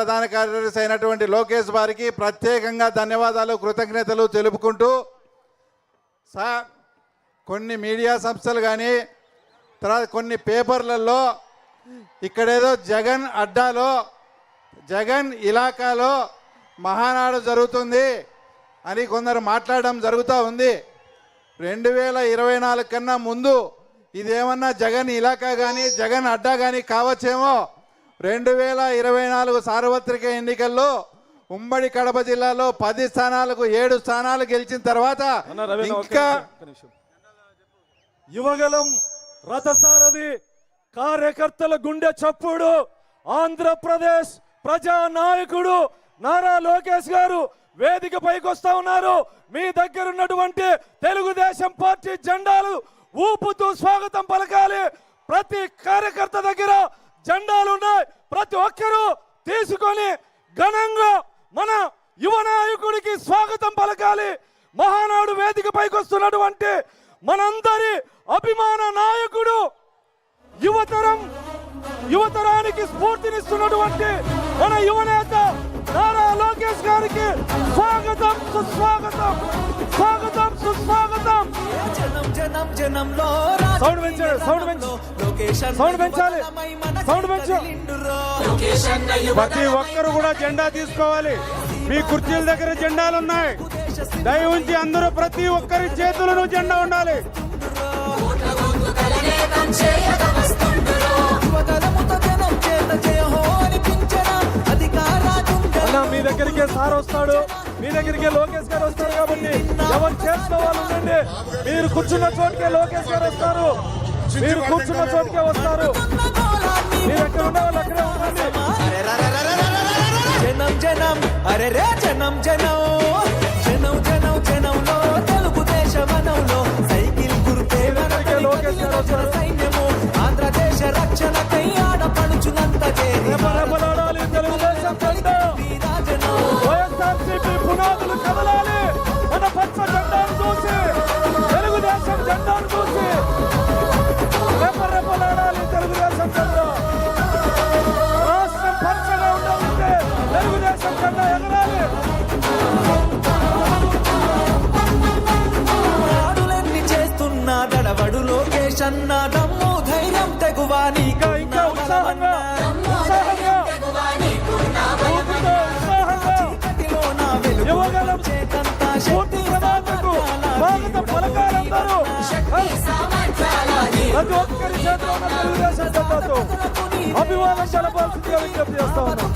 ప్రధాన కార్యదర్శి అయినటువంటి లోకేష్ వారికి ప్రత్యేకంగా ధన్యవాదాలు కృతజ్ఞతలు తెలుపుకుంటూ సార్ కొన్ని మీడియా సంస్థలు కానీ తర్వాత కొన్ని పేపర్లలో ఇక్కడేదో జగన్ అడ్డాలో జగన్ ఇలాకాలో మహానాడు జరుగుతుంది అని కొందరు మాట్లాడడం జరుగుతూ ఉంది. రెండు వేల ఇరవై నాలుగు కన్నా ముందు ఇదేమన్నా జగన్ ఇలాకా కానీ జగన్ అడ్డా కానీ కావచ్చేమో? రెండు వేల ఇరవై నాలుగు సార్వత్రిక ఎన్నికల్లో ఉమ్మడి కడప జిల్లాలో పది స్థానాలకు ఏడు స్థానాలు గెలిచిన తర్వాత ఇంకా. యువగలం రథసారథి కార్యకర్తల గుండె చప్పుడు. ఆంధ్రప్రదేశ్ ప్రజా నాయకుడు నారా లోకేష్ గారు వేదిక పైకి వస్తా ఉన్నారు. మీ దగ్గర ఉన్నటువంటి తెలుగుదేశం పార్టీ జెండాలు ఊపుతూ స్వాగతం పలకాలి. ప్రతి కార్యకర్త దగ్గర జెండాలు ఉన్నాయి. ప్రతి ఒక్కరూ తీసుకొని ఘనంగా మన యువ నాయకుడికి స్వాగతం పలకాలి. మహానాడు వేదిక పైకి వస్తున్నటువంటి మనందరి అభిమాన నాయకుడు యువతరం యువతరానికి స్ఫూర్తినిస్తున్నటువంటి మన యువనేత నారా లోకేష్ గారికి స్వాగతం సుస్వాగతం. స్వాగతం సుస్వాగతం. జనం జనం జనంలో సౌండ్ పెంచాలి, సౌండ్ పెంచు. సౌండ్ పెంచాలి. సౌండ్ పెంచు. ప్రతి ఒక్కరు కూడా జెండా తీసుకోవాలి. మీ కుర్చీల దగ్గర జెండాలు ఉన్నాయి దయ ఉంచి అందరూ ప్రతి ఒక్కరి చేతులను జెండా ఉండాలి. మీ దగ్గరికే సార్ వస్తాడు. మీ దగ్గరికే లోకేష్ గారు వస్తారు కాబట్టి ఎవరు చేసుకోవాలి ఉండండి. మీరు కూర్చున్న చోటుకే లోకేష్ గారు వస్తారు. మీరు కూర్చున్న చోటుకే వస్తారు. మీరు ఎక్కడ ఉండే వాళ్ళు అక్కడే ఉండండి. జనం జనం అరే రే జనం జనం. జనం జనం జనంలో తెలుగుదేశ వనంలో సైకిల్ గుర్తే. సైన్యము. ఆంధ్రదేశ రక్షణకై ఆడపడుచునంత చేరి స్వాగత పలకాలందరూ. ప్రతి ఒక్కరి చేతిలో ఉన్న తెలుగుదేశం జెండాతో అభిమానం తెలపాల్సిందిగా విజ్ఞప్తి చేస్తా ఉన్నాం.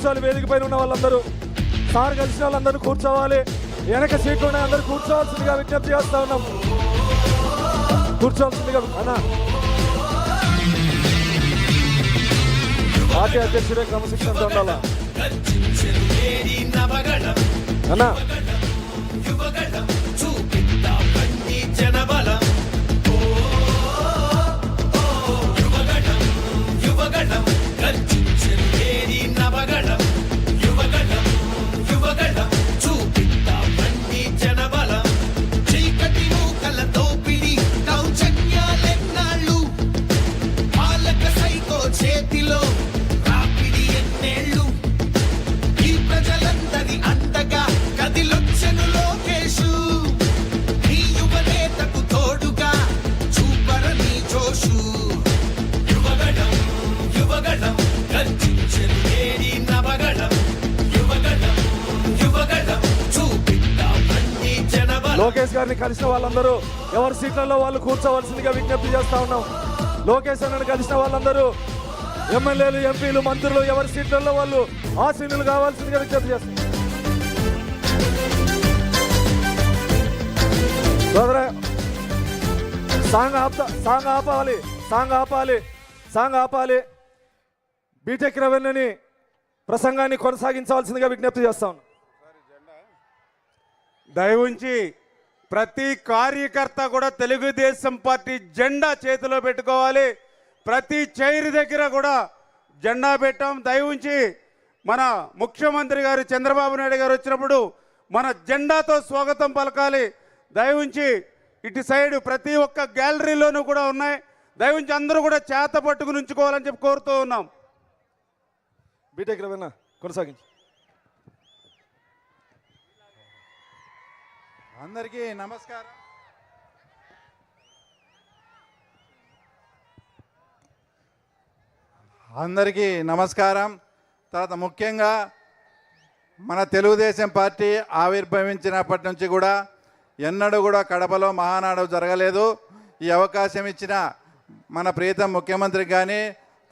కూర్చోవాలి వేదిక పైన ఉన్న వాళ్ళందరూ. సార్ కలిసిన వాళ్ళందరూ కూర్చోవాలి. వెనక సీట్లు ఉన్నాయి అందరూ కూర్చోవాల్సిందిగా విజ్ఞప్తి చేస్తా ఉన్నాం. కూర్చోవాల్సిందిగా అన్న. పార్టీ అధ్యక్షుడే క్రమశిక్షణతో ఉండాలా? అన్నా. జోషు యువగణం యువగణం నవగణం యువగణం యువగణం చూపిద్దాం జనబలం లోకేష్ గారిని కలిసిన వాళ్ళందరూ ఎవరి సీట్లలో వాళ్ళు కూర్చోవలసిందిగా విజ్ఞప్తి చేస్తా ఉన్నాం. లోకేష్ అన్నను కలిసిన వాళ్ళందరూ ఎమ్మెల్యేలు ఎంపీలు మంత్రులు ఎవరి సీట్లలో వాళ్ళు ఆసీనులు కావాల్సిందిగా విజ్ఞప్తి చేస్తాం. సోదరా సాంగ్ ఆపుతా సాంగ్ ఆపాలి. సాంగ్ ఆపాలి. సాంగ్ ఆపాలి. బీటెక్ రెవెన్యూని ప్రసంగాన్ని కొనసాగించవలసిందిగా విజ్ఞప్తి చేస్తాం దయవుంచి ప్రతి కార్యకర్త కూడా తెలుగుదేశం పార్టీ జెండా చేతిలో పెట్టుకోవాలి. ప్రతి చైర్ దగ్గర కూడా జెండా పెట్టాం. దయవుంచి మన ముఖ్యమంత్రి గారు చంద్రబాబు నాయుడు గారు వచ్చినప్పుడు మన జెండాతో స్వాగతం పలకాలి. దయవుంచి ఇటు సైడ్ ప్రతి ఒక్క గ్యాలరీలోనూ కూడా ఉన్నాయి. దయవుంచి అందరూ కూడా చేత పట్టుకుని ఉంచుకోవాలని చెప్పి కోరుతూ ఉన్నాం. బీటెక్ రవేనా? కొనసాగించు. అందరికీ నమస్కారం. అందరికీ నమస్కారం. తర్వాత ముఖ్యంగా మన తెలుగుదేశం పార్టీ ఆవిర్భవించినప్పటి నుంచి కూడా ఎన్నడూ కూడా కడపలో మహానాడు జరగలేదు. ఈ అవకాశం ఇచ్చిన మన ప్రీతం ముఖ్యమంత్రికి కానీ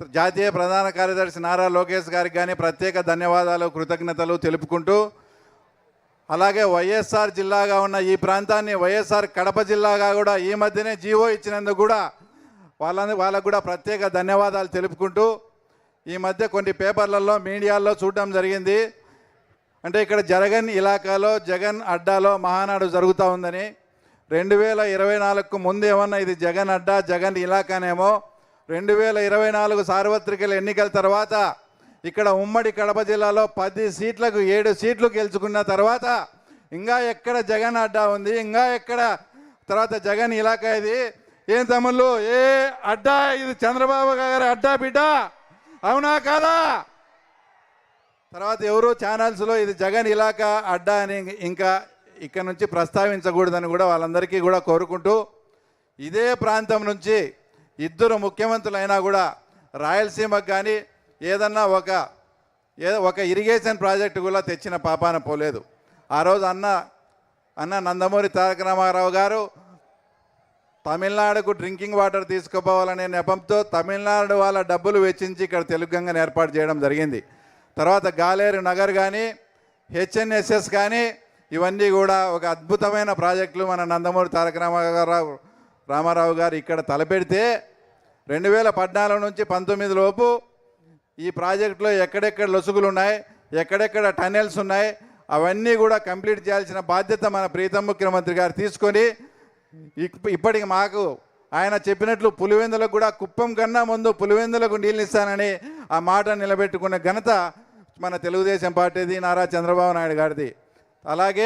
జాతీయ ప్రధాన కార్యదర్శి నారా లోకేష్ గారికి కానీ ప్రత్యేక ధన్యవాదాలు కృతజ్ఞతలు తెలుపుకుంటూ అలాగే వైఎస్ఆర్ జిల్లాగా ఉన్న ఈ ప్రాంతాన్ని వైఎస్ఆర్ కడప జిల్లాగా కూడా ఈ మధ్యనే జీవో ఇచ్చినందుకు కూడా వాళ్ళని వాళ్ళకు కూడా ప్రత్యేక ధన్యవాదాలు తెలుపుకుంటూ ఈ మధ్య కొన్ని పేపర్లలో మీడియాల్లో చూడడం జరిగింది. అంటే ఇక్కడ జరగన్ ఇలాకాలో జగన్ అడ్డాలో మహానాడు జరుగుతూ ఉందని రెండు వేల ఇరవై నాలుగుకు ముందు ఏమన్నా ఇది జగన్ అడ్డా జగన్ ఇలాకానేమో రెండు వేల ఇరవై నాలుగు సార్వత్రిక ఎన్నికల తర్వాత ఇక్కడ ఉమ్మడి కడప జిల్లాలో పది సీట్లకు ఏడు సీట్లు గెలుచుకున్న తర్వాత ఇంకా ఎక్కడ జగన్ అడ్డా ఉంది ఇంకా ఎక్కడ తర్వాత జగన్ ఇలాకా ఇది? ఏం తమ్ముళ్ళు? ఏ అడ్డా ఇది చంద్రబాబు గారి అడ్డా బిడ్డ? అవునా కాదా? తర్వాత ఎవరు ఛానల్స్లో ఇది జగన్ ఇలాకా అడ్డా అని ఇంకా ఇక్కడ నుంచి ప్రస్తావించకూడదని కూడా వాళ్ళందరికీ కూడా కోరుకుంటూ ఇదే ప్రాంతం నుంచి ఇద్దరు ముఖ్యమంత్రులైనా కూడా రాయలసీమకు కానీ ఏదన్నా ఒక ఏదో ఒక ఇరిగేషన్ ప్రాజెక్టు కూడా తెచ్చిన పాపాన పోలేదు. ఆ రోజు అన్న అన్న నందమూరి తారక రామారావు గారు తమిళనాడుకు డ్రింకింగ్ వాటర్ తీసుకుపోవాలనే నెపంతో తమిళనాడు వాళ్ళ డబ్బులు వెచ్చించి ఇక్కడ తెలుగు గంగను ఏర్పాటు చేయడం జరిగింది. తర్వాత గాలేరు నగర్ కానీ హెచ్ఎన్ఎస్ఎస్ కానీ ఇవన్నీ కూడా ఒక అద్భుతమైన ప్రాజెక్టులు మన నందమూరి తారక రామారావు రామారావు గారు ఇక్కడ తలపెడితే రెండు వేల పద్నాలుగు నుంచి పంతొమ్మిది లోపు ఈ ప్రాజెక్టులో ఎక్కడెక్కడ లొసుగులు ఉన్నాయి ఎక్కడెక్కడ టన్నెల్స్ ఉన్నాయి అవన్నీ కూడా కంప్లీట్ చేయాల్సిన బాధ్యత మన ప్రీతం ముఖ్యమంత్రి గారు తీసుకొని ఇప్పటికి మాకు ఆయన చెప్పినట్లు పులివెందులకు కూడా కుప్పం కన్నా ముందు పులివెందులకు నీళ్ళు ఇస్తానని ఆ మాట నిలబెట్టుకున్న ఘనత మన తెలుగుదేశం పార్టీది నారా చంద్రబాబు నాయుడు గారిది. అలాగే